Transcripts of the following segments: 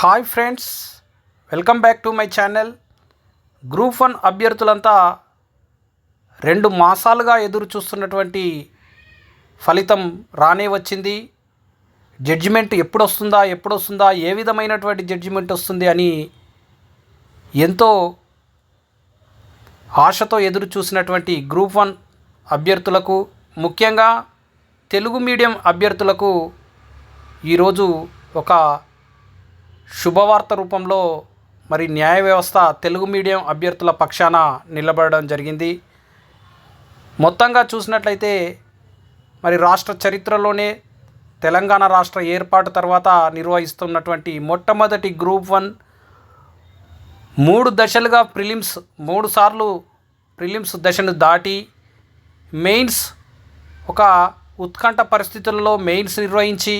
Hi friends welcome back to my channel. Group one అభ్యర్థులంతా రెండు మాసాలుగా ఎదురు చూస్తున్నటువంటి ఫలితం రానే వచ్చింది. జడ్జిమెంట్ ఎప్పుడు వస్తుందా ఎప్పుడు వస్తుందా ఏ విధమైనటువంటి జడ్జిమెంట్ వస్తుంది అని ఎంతో ఆశతో ఎదురు చూసినటువంటి గ్రూప్ వన్ అభ్యర్థులకు ముఖ్యంగా తెలుగు మీడియం అభ్యర్థులకు ఈరోజు ఒక శుభవార్త రూపంలో మరి న్యాయ వ్యవస్థ తెలుగు మీడియం అభ్యర్థుల పక్షాన నిలబడడం జరిగింది. మొత్తంగా చూసినట్లయితే మరి రాష్ట్ర చరిత్రలోనే తెలంగాణ రాష్ట్ర ఏర్పాటు తర్వాత నిర్వహిస్తున్నటువంటి మొట్టమొదటి గ్రూప్ వన్ మూడు దశలుగా ప్రిలిమ్స్ మూడు సార్లు ప్రిలిమ్స్ దశను దాటి మెయిన్స్ ఒక ఉత్కంఠ పరిస్థితుల్లో మెయిన్స్ నిర్వహించి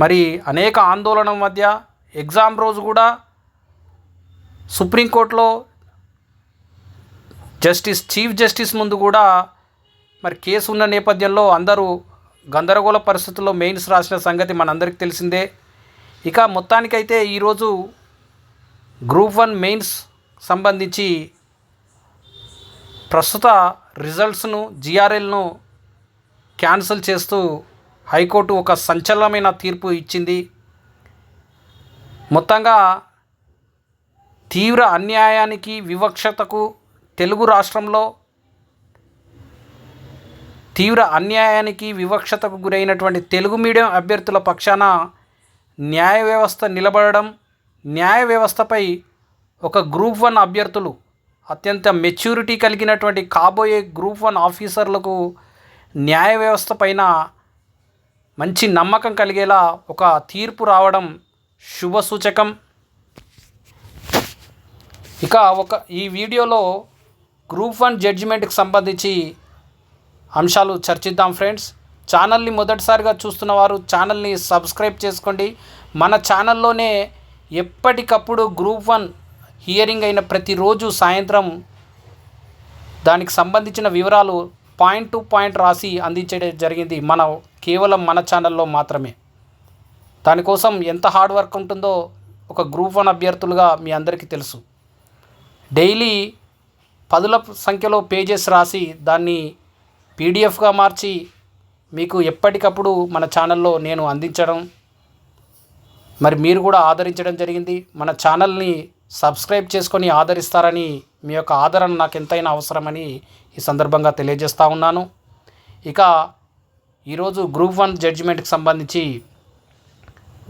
మరి అనేక ఆందోళన మధ్య ఎగ్జామ్ రోజు కూడా సుప్రీంకోర్టులో జస్టిస్ చీఫ్ జస్టిస్ ముందు కూడా మరి కేసు ఉన్న నేపథ్యంలో అందరూ గందరగోళ పరిస్థితుల్లో మెయిన్స్ రాసిన సంగతి మనందరికీ తెలిసిందే. ఇక మొత్తానికైతే ఈరోజు గ్రూప్ వన్ మెయిన్స్ సంబంధించి ప్రస్తుత రిజల్ట్స్ను జిఆర్ఎల్ను క్యాన్సిల్ చేస్తూ హైకోర్టు ఒక సంచలనమైన తీర్పు ఇచ్చింది. మొత్తంగా తీవ్ర అన్యాయానికి వివక్షతకు తెలుగు రాష్ట్రంలో తీవ్ర అన్యాయానికి వివక్షతకు గురైనటువంటి తెలుగు మీడియం అభ్యర్థుల పక్షాన న్యాయ వ్యవస్థ నిలబడడం న్యాయ వ్యవస్థపై ఒక గ్రూప్ వన్ అభ్యర్థులు అత్యంత మెచ్యూరిటీ కలిగినటువంటి కాబోయే గ్రూప్ వన్ ఆఫీసర్లకు న్యాయ వ్యవస్థ పైన మంచి నమ్మకం కలిగేలా ఒక తీర్పు రావడం శుభ సూచకం ఇక ఒక ఈ వీడియోలో గ్రూప్ వన్ జడ్జిమెంట్కి సంబంధించి అంశాలు చర్చిద్దాం ఫ్రెండ్స్. ఛానల్ని మొదటిసారిగా చూస్తున్న వారు ఛానల్ని సబ్స్క్రైబ్ చేసుకోండి. మన ఛానల్లోనే ఎప్పటికప్పుడు గ్రూప్ వన్ హియరింగ్ అయిన ప్రతిరోజు సాయంత్రం దానికి సంబంధించిన వివరాలు పాయింట్ టు పాయింట్ రాసి అందించడం జరిగింది మన కేవలం మన ఛానల్లో మాత్రమే. దానికోసం ఎంత హార్డ్ వర్క్ ఉంటుందో ఒక గ్రూప్ వన్ అభ్యర్థులుగా మీ అందరికీ తెలుసు. డైలీ పదుల సంఖ్యలో పేజెస్ రాసి దాన్ని పీడిఎఫ్గా మార్చి మీకు ఎప్పటికప్పుడు మన ఛానల్లో నేను అందించడం మరి మీరు కూడా ఆదరించడం జరిగింది. మన ఛానల్ని సబ్స్క్రైబ్ చేసుకొని ఆదరిస్తారని మీ యొక్క ఆదరణ నాకు ఎంతైనా అవసరమని ఈ సందర్భంగా తెలియజేస్తూ ఉన్నాను. ఇక ఈరోజు గ్రూప్ వన్ జడ్జిమెంట్కి సంబంధించి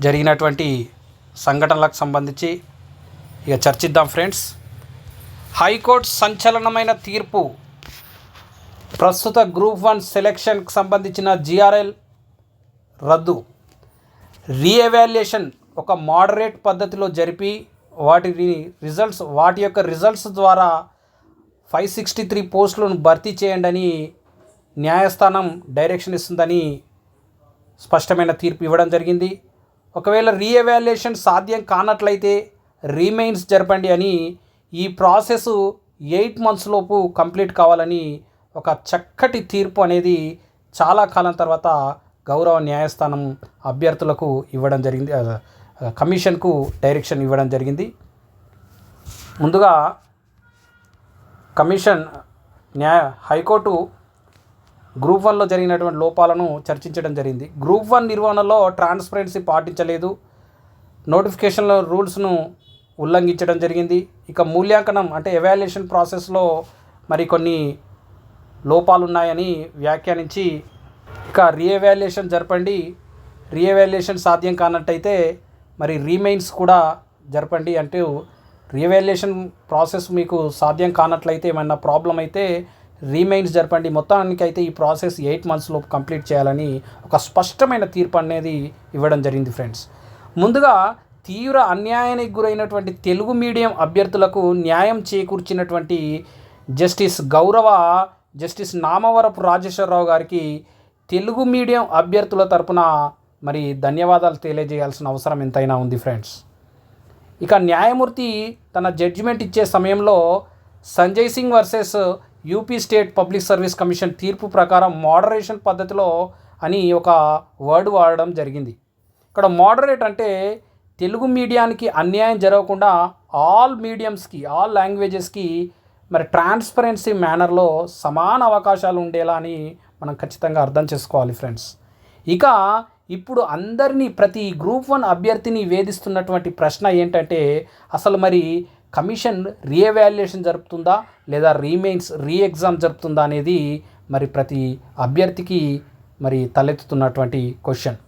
జరిగినటువంటి సంఘటనలకు సంబంధించి ఇక చర్చిద్దాం ఫ్రెండ్స్. హైకోర్టు సంచలనమైన తీర్పు. ప్రస్తుత గ్రూప్ వన్ సెలెక్షన్కి సంబంధించిన జిఆర్ఎల్ రద్దు. రీఎవాల్యుయేషన్ ఒక మోడరేట్ పద్ధతిలో జరిపి వాటిని రిజల్ట్స్ వాటి యొక్క రిజల్ట్స్ ద్వారా ఫైవ్ సిక్స్టీ త్రీ పోస్టులను భర్తీ చేయండి అని న్యాయస్థానం డైరెక్షన్ ఇస్తుందని స్పష్టమైన తీర్పు ఇవ్వడం జరిగింది. ఒకవేళ రీఎవాల్యుయేషన్ సాధ్యం కానట్లయితే రీమెయిన్స్ జరపండి అని ఈ ప్రాసెస్ ఎయిట్ మంత్స్ లోపు కంప్లీట్ కావాలని ఒక చక్కటి తీర్పు అనేది చాలా కాలం తర్వాత గౌరవ న్యాయస్థానం అభ్యర్థులకు ఇవ్వడం జరిగింది కమిషన్కు డైరెక్షన్ ఇవ్వడం జరిగింది. ముందుగా కమిషన్ న్యాయ హైకోర్టు గ్రూప్ వన్లో జరిగినటువంటి లోపాలను చర్చించడం జరిగింది. గ్రూప్ వన్ నిర్వహణలో ట్రాన్స్పరెన్సీ పాటించలేదు. నోటిఫికేషన్ల రూల్స్ను ఉల్లంఘించడం జరిగింది. ఇక మూల్యాంకనం అంటే ఎవాల్యుయేషన్ ప్రాసెస్లో మరి కొన్ని లోపాలు ఉన్నాయని వ్యాఖ్యానించి ఇక రీఎవాల్యుయేషన్ జరపండి. రీఎవాల్యుయేషన్ సాధ్యం కానట్టయితే మరి రీమైన్స్ కూడా జరపండి అంటే రీవాల్యుయేషన్ ప్రాసెస్ మీకు సాధ్యం కానట్లయితే ఏమైనా ప్రాబ్లం అయితే రీమైన్స్ జరపండి. మొత్తానికి అయితే ఈ ప్రాసెస్ ఎయిట్ మంత్స్లో కంప్లీట్ చేయాలని ఒక స్పష్టమైన తీర్పు అనేది ఇవ్వడం జరిగింది ఫ్రెండ్స్ ముందుగా తీవ్ర అన్యాయానికి గురైనటువంటి తెలుగు మీడియం అభ్యర్థులకు న్యాయం చేకూర్చినటువంటి జస్టిస్ గౌరవ జస్టిస్ నామవరపు రాజేశ్వరరావు గారికి తెలుగు మీడియం అభ్యర్థుల తరపున మరి ధన్యవాదాలు తెలియజేయాల్సిన అవసరం ఎంతైనా ఉంది ఫ్రెండ్స్ ఇక న్యాయమూర్తి తన జడ్జిమెంట్ ఇచ్చే సమయంలో Sanjay Singh versus UP state public service commission తీర్పు ప్రకారం మోడరేషన్ పద్ధతిలో అని ఒక వర్డ్ వాడడం జరిగింది. ఇక్కడ మోడరేట్ అంటే తెలుగు మీడియానికి అన్యాయం జరగకుండా ఆల్ మీడియంస్కి ఆల్ లాంగ్వేజెస్కి మరి ట్రాన్స్పరెన్సీ మేనర్లో సమాన అవకాశాలు ఉండేలా అని మనం ఖచ్చితంగా అర్థం చేసుకోవాలి ఫ్రెండ్స్ ఇక ఇప్పుడు అందరినీ ప్రతి గ్రూప్ వన్ అభ్యర్థిని వేధిస్తున్నటువంటి ప్రశ్న ఏంటంటే అసలు మరి కమిషన్ రీఎవాల్యుయేషన్ జరుపుతుందా లేదా రీమెయిన్స్ రీ ఎగ్జామ్ జరుపుతుందా అనేది మరి ప్రతి అభ్యర్థికి మరి తలెత్తుతున్నటువంటి క్వశ్చన్.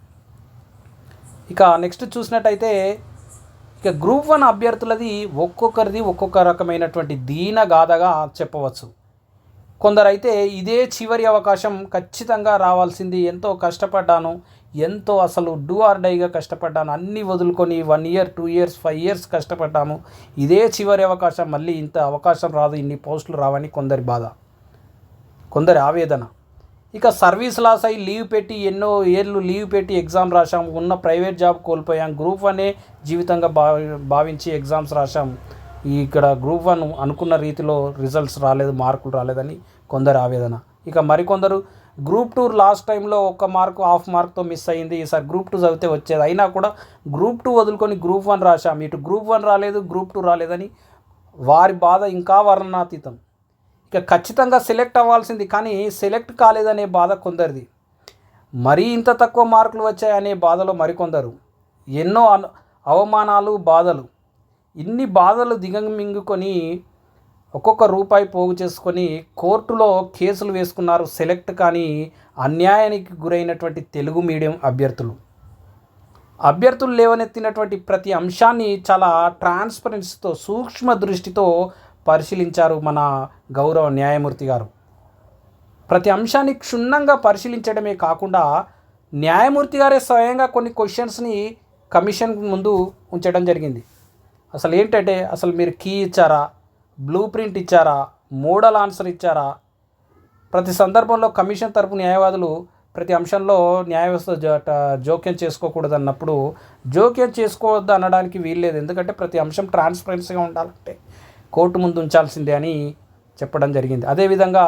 ఇక నెక్స్ట్ చూసినట్టయితే ఇక గ్రూప్ వన్ అభ్యర్థులది ఒక్కొక్కరిది ఒక్కొక్క రకమైనటువంటి దీన గాథగా చెప్పవచ్చు. కొందరైతే ఇదే చివరి అవకాశం ఖచ్చితంగా రావాల్సింది ఎంతో కష్టపడ్డాను ఎంతో అసలు డూ ఆర్ డైగా కష్టపడ్డాను. అన్నీ వదులుకొని one year two years five years కష్టపడ్డాము ఇదే చివరి అవకాశం. మళ్ళీ ఇంత అవకాశం రాదు. ఇన్ని పోస్టులు రావని కొందరి బాధ కొందరి ఆవేదన. ఇక సర్వీస్ లాస్ అయ్యి లీవ్ పెట్టి ఎన్నో ఏళ్ళు లీవ్ పెట్టి ఎగ్జామ్ రాశాం. ఉన్న ప్రైవేట్ జాబ్ కోల్పోయాం. గ్రూప్ వనే జీవితంగా భావి భావించి ఎగ్జామ్స్ రాశాం. ఇక్కడ గ్రూప్ వన్ అనుకున్న రీతిలో రిజల్ట్స్ రాలేదు మార్కులు రాలేదని కొందరు ఆవేదన. ఇక మరికొందరు గ్రూప్ టూ లాస్ట్ టైంలో ఒక మార్క్ హాఫ్ మార్క్తో మిస్ అయింది ఈసారి గ్రూప్ టూ చదివితే వచ్చేది. అయినా కూడా గ్రూప్ టూ వదులుకొని గ్రూప్ వన్ రాశాం. ఇటు గ్రూప్ వన్ రాలేదు గ్రూప్ టూ రాలేదని వారి బాధ ఇంకా వర్ణనాతీతం. ఇక ఖచ్చితంగా సెలెక్ట్ అవ్వాల్సింది కానీ సెలెక్ట్ కాలేదనే బాధ కొందరిది. మరీ ఇంత తక్కువ మార్కులు వచ్చాయనే బాధలో మరికొందరు. ఎన్నో అవమానాలు బాధలు. ఇన్ని బాధలు దిగమింగుకొని ఒక్కొక్క రూపాయి పోగు చేసుకొని కోర్టులో కేసులు వేసుకున్నారు సెలెక్ట్ కానీ అన్యాయానికి గురైనటువంటి తెలుగు మీడియం అభ్యర్థులు. అభ్యర్థులు లేవనెత్తినటువంటి ప్రతి అంశాన్ని చాలా ట్రాన్స్పరెన్సీతో సూక్ష్మ దృష్టితో పరిశీలించారు మన గౌరవ న్యాయమూర్తి గారు. ప్రతి అంశాన్ని క్షుణ్ణంగా పరిశీలించడమే కాకుండా న్యాయమూర్తి గారే స్వయంగా కొన్ని క్వశ్చన్స్ని కమిషన్ ముందు ఉంచడం జరిగింది. అసలు ఏంటంటే అసలు మీరు కీ ఇచ్చారా? బ్లూ ప్రింట్ ఇచ్చారా? మోడల్ ఆన్సర్ ఇచ్చారా? ప్రతి సందర్భంలో కమిషన్ తరపు న్యాయవాదులు ప్రతి అంశంలో న్యాయ వ్యవస్థ జోక్యం చేసుకోకూడదు అన్నప్పుడు జోక్యం చేసుకోవద్దు అనడానికి వీల్లేదు. ఎందుకంటే ప్రతి అంశం ట్రాన్స్పరెన్సీగా ఉండాలంటే కోర్టు ముందు ఉంచాల్సిందే అని చెప్పడం జరిగింది. అదేవిధంగా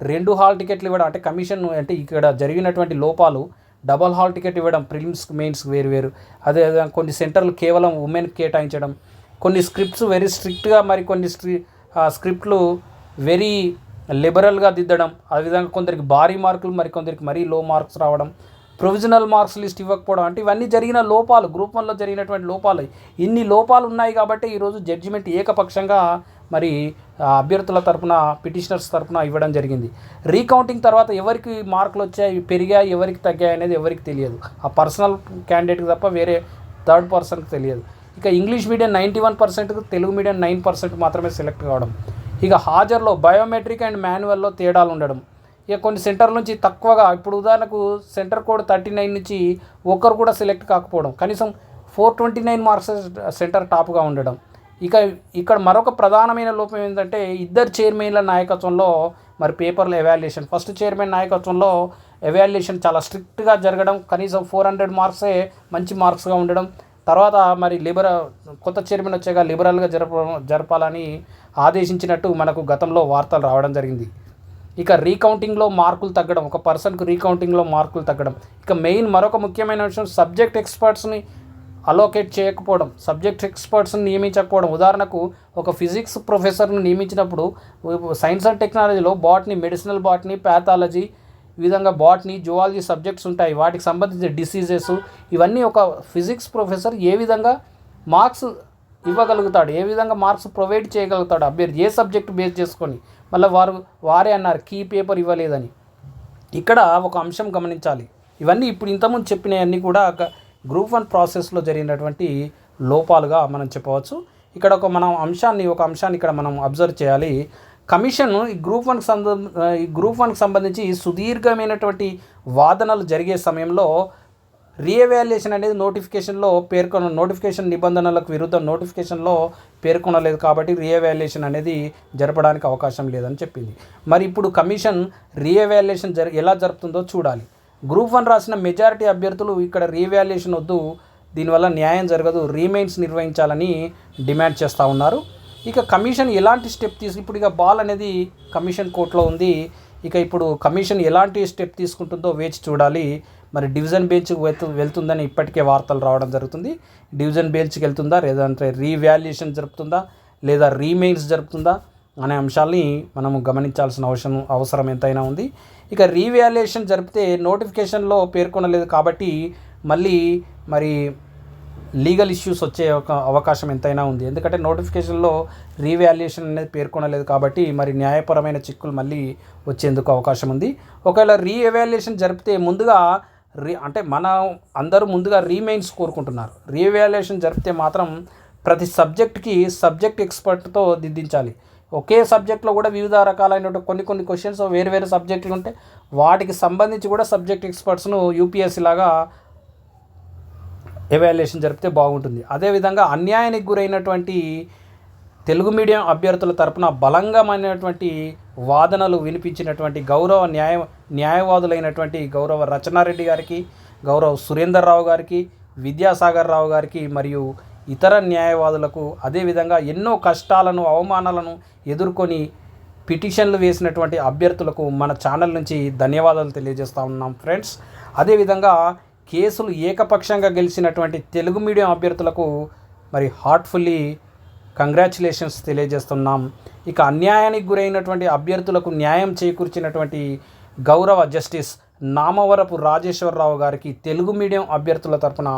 రెండు హాల్ టికెట్లు ఇవ్వడం అంటే కమిషన్ అంటే ఇక్కడ జరిగినటువంటి లోపాలు డబల్ హాల్ టికెట్ ఇవ్వడం ప్రిలిమ్స్ మెయిన్స్ వేరు వేరు. అదేవిధంగా కొన్ని సెంటర్లు కేవలం ఉమెన్ కేటాయించడం కొన్ని స్క్రిప్ట్స్ వెరీ స్ట్రిక్ట్గా మరి కొన్ని స్క్రి స్క్రిప్ట్లు వెరీ లిబరల్గా దిద్దడం అదేవిధంగా కొందరికి భారీ మార్కులు మరి కొందరికి మరీ లో మార్క్స్ రావడం ప్రొవిజనల్ మార్క్స్ లిస్ట్ ఇవ్వకపోవడం అంటే ఇవన్నీ జరిగిన లోపాలు గ్రూప్ వన్లో జరిగినటువంటి లోపాలు. ఇన్ని లోపాలు ఉన్నాయి కాబట్టి ఈరోజు జడ్జిమెంట్ ఏకపక్షంగా మరి అభ్యర్థుల తరపున పిటిషనర్స్ తరపున ఇవ్వడం జరిగింది. రీకౌంటింగ్ తర్వాత ఎవరికి మార్కులు వచ్చాయి పెరిగాయి ఎవరికి తగ్గాయి అనేది ఎవరికి తెలియదు. ఆ పర్సనల్ క్యాండిడేట్కి తప్ప వేరే థర్డ్ పర్సన్కి తెలియదు. ఇక English medium ninety one percent Telugu medium nine percent మాత్రమే సెలెక్ట్ కావడం. ఇక హాజర్లో బయోమెట్రిక్ అండ్ మాన్యువల్లో తేడాలు ఉండడం. ఇక కొన్ని సెంటర్ నుంచి తక్కువగా ఇప్పుడు ఉదాహరణకు సెంటర్ కోడ్ థర్టీ నైన్ నుంచి ఒక్కరు కూడా సెలెక్ట్ కాకపోవడం. కనీసం four twenty nine marks centre టాప్గా ఉండడం. ఇక ఇక్కడ మరొక ప్రధానమైన లోపం ఏంటంటే ఇద్దరు చైర్మన్ల నాయకత్వంలో మరి పేపర్ల ఎవాల్యుయేషన్ ఫస్ట్ చైర్మన్ నాయకత్వంలో ఎవాల్యుయేషన్ చాలా స్ట్రిక్ట్గా జరగడం. కనీసం ఫోర్ హండ్రెడ్ మార్క్సే మంచి మార్క్స్గా ఉండడం. తర్వాత మరి లిబరల్ కొత్త చైర్మన్ వచ్చాక లిబరల్గా జరప జరపాలని ఆదేశించినట్టు మనకు గతంలో వార్తలు రావడం జరిగింది. ఇక రీకౌంటింగ్లో మార్కులు తగ్గడం ఒక పర్సన్కు రీకౌంటింగ్లో మార్కులు తగ్గడం. ఇక మెయిన్ మరొక ముఖ్యమైన విషయం సబ్జెక్ట్ ఎక్స్పర్ట్స్ని అలోకేట్ చేయకపోవడం. సబ్జెక్ట్ ఎక్స్పర్ట్స్ని నియమించకపోవడం. ఉదాహరణకు ఒక ఫిజిక్స్ ప్రొఫెసర్ను నియమించినప్పుడు సైన్స్ అండ్ టెక్నాలజీలో బాట్ని మెడిసినల్ బాట్ని ప్యాథాలజీ ఈ విధంగా బాట్నీ జువాలజీ సబ్జెక్ట్స్ ఉంటాయి. వాటికి సంబంధించిన డిసీజెస్ ఇవన్నీ ఒక ఫిజిక్స్ ప్రొఫెసర్ ఏ విధంగా మార్క్స్ ఇవ్వగలుగుతాడు ఏ విధంగా మార్క్స్ ప్రొవైడ్ చేయగలుగుతాడు అభ్యర్థి ఏ సబ్జెక్ట్ బేస్ చేసుకొని. మళ్ళీ వారు వారే అన్నారు కీ పేపర్ ఇవ్వలేదని. ఇక్కడ ఒక అంశం గమనించాలి. ఇవన్నీ ఇప్పుడు ఇంతకుముందు చెప్పినవన్నీ కూడా గ్రూప్ వన్ ప్రాసెస్లో జరిగినటువంటి లోపాలుగా మనం చెప్పవచ్చు. ఇక్కడ ఒక మనం అంశాన్ని ఒక అంశాన్ని ఇక్కడ మనం అబ్జర్వ్ చేయాలి. కమిషన్ ఈ గ్రూప్ వన్కి సంబంధ ఈ గ్రూప్ వన్కి సంబంధించి సుదీర్ఘమైనటువంటి వాదనలు జరిగే సమయంలో రీఎవాల్యుయేషన్ అనేది నోటిఫికేషన్లో పేర్కొన నోటిఫికేషన్ నిబంధనలకు విరుద్ధం నోటిఫికేషన్లో పేర్కొనలేదు కాబట్టి రీఎవాల్యుయేషన్ అనేది జరపడానికి అవకాశం లేదని చెప్పింది. మరి ఇప్పుడు కమిషన్ రీఎవాల్యుయేషన్ జరి ఎలా జరుపుతుందో చూడాలి. గ్రూప్ వన్ రాసిన మెజారిటీ అభ్యర్థులు ఇక్కడ రీవాల్యుయేషన్ వద్దు దీనివల్ల న్యాయం జరగదు రీమైన్స్ నిర్వహించాలని డిమాండ్ చేస్తూ ఉన్నారు. ఇక కమిషన్ ఎలాంటి స్టెప్ తీసు ఇప్పుడు ఇక బాల్ అనేది కమిషన్ కోర్టులో ఉంది. ఇక ఇప్పుడు కమిషన్ ఎలాంటి స్టెప్ తీసుకుంటుందో వేచి చూడాలి. మరి డివిజన్ బెంచ్కి వెళ్తు వెళ్తుందని ఇప్పటికే వార్తలు రావడం జరుగుతుంది. డివిజన్ బెంచ్కి వెళ్తుందా? లేదంటే రీవాల్యుయేషన్ జరుపుతుందా? లేదా రీమెయిన్స్ జరుపుతుందా? అనే అంశాల్ని మనము గమనించాల్సిన అవసరం అవసరం ఎంతైనా ఉంది. ఇక రీవాల్యుయేషన్ జరిపితే నోటిఫికేషన్లో పేర్కొనలేదు కాబట్టి మళ్ళీ మరి లీగల్ ఇష్యూస్ వచ్చే ఒక అవకాశం ఎంతైనా ఉంది. ఎందుకంటే నోటిఫికేషన్లో రీవాల్యుయేషన్ అనేది పేర్కొనలేదు కాబట్టి మరి న్యాయపరమైన చిక్కులు మళ్ళీ వచ్చేందుకు అవకాశం ఉంది. ఒకవేళ రీఎవాల్యుయేషన్ జరిపితే ముందుగా రీ అంటే మన అందరూ ముందుగా రీమెయిన్స్ కోరుకుంటున్నారు. రీవాల్యుయేషన్ జరిపితే మాత్రం ప్రతి సబ్జెక్ట్కి సబ్జెక్ట్ ఎక్స్పర్ట్తో దిద్దించాలి. ఒకే సబ్జెక్ట్లో కూడా వివిధ రకాలైన కొన్ని కొన్ని క్వశ్చన్స్ వేరు వేరు సబ్జెక్టులు ఉంటే వాటికి సంబంధించి కూడా సబ్జెక్ట్ ఎక్స్పర్ట్స్ను యూపీఎస్సీ లాగా ఎవాల్యుయేషన్ జరిపితే బాగుంటుంది. అదేవిధంగా అన్యాయానికి గురైనటువంటి తెలుగు మీడియం అభ్యర్థుల తరపున బలంగమైనటువంటి వాదనలు వినిపించినటువంటి గౌరవ న్యాయ న్యాయవాదులైనటువంటి గౌరవ రచనారెడ్డి గారికి గౌరవ సురేందర్ రావు గారికి విద్యాసాగర్ రావు గారికి మరియు ఇతర న్యాయవాదులకు అదేవిధంగా ఎన్నో కష్టాలను అవమానాలను ఎదుర్కొని పిటిషన్లు వేసినటువంటి అభ్యర్థులకు మన ఛానల్ నుంచి ధన్యవాదాలు తెలియజేస్తూ ఉన్నాం ఫ్రెండ్స్. అదేవిధంగా కేసులు ఏకపక్షంగా గెలిచినటువంటి తెలుగు మీడియం అభ్యర్థులకు మరి హార్ట్ఫుల్లీ కంగ్రాచులేషన్స్ తెలియజేస్తున్నాం. ఇక అన్యాయానికి గురైనటువంటి అభ్యర్థులకు న్యాయం చేకూర్చినటువంటి గౌరవ జస్టిస్ నామవరపు రాజేశ్వరరావు గారికి తెలుగు మీడియం అభ్యర్థుల తరపున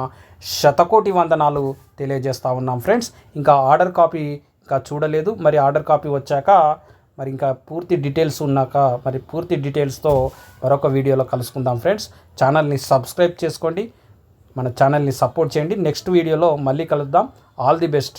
శతకోటి వందనాలు తెలియజేస్తూ ఉన్నాం. ఫ్రెండ్స్ ఇంకా ఆర్డర్ కాపీ ఇంకా చూడలేదు. మరి ఆర్డర్ కాపీ వచ్చాక మరి ఇంకా పూర్తి డీటెయిల్స్ ఉన్నాక మరి పూర్తి డీటెయిల్స్తో మరొక వీడియోలో కలుసుకుందాం ఫ్రెండ్స్. ఛానల్ని సబ్స్క్రైబ్ చేసుకోండి. మన ఛానల్ని సపోర్ట్ చేయండి. నెక్స్ట్ వీడియోలో మళ్ళీ కలుద్దాం. All the best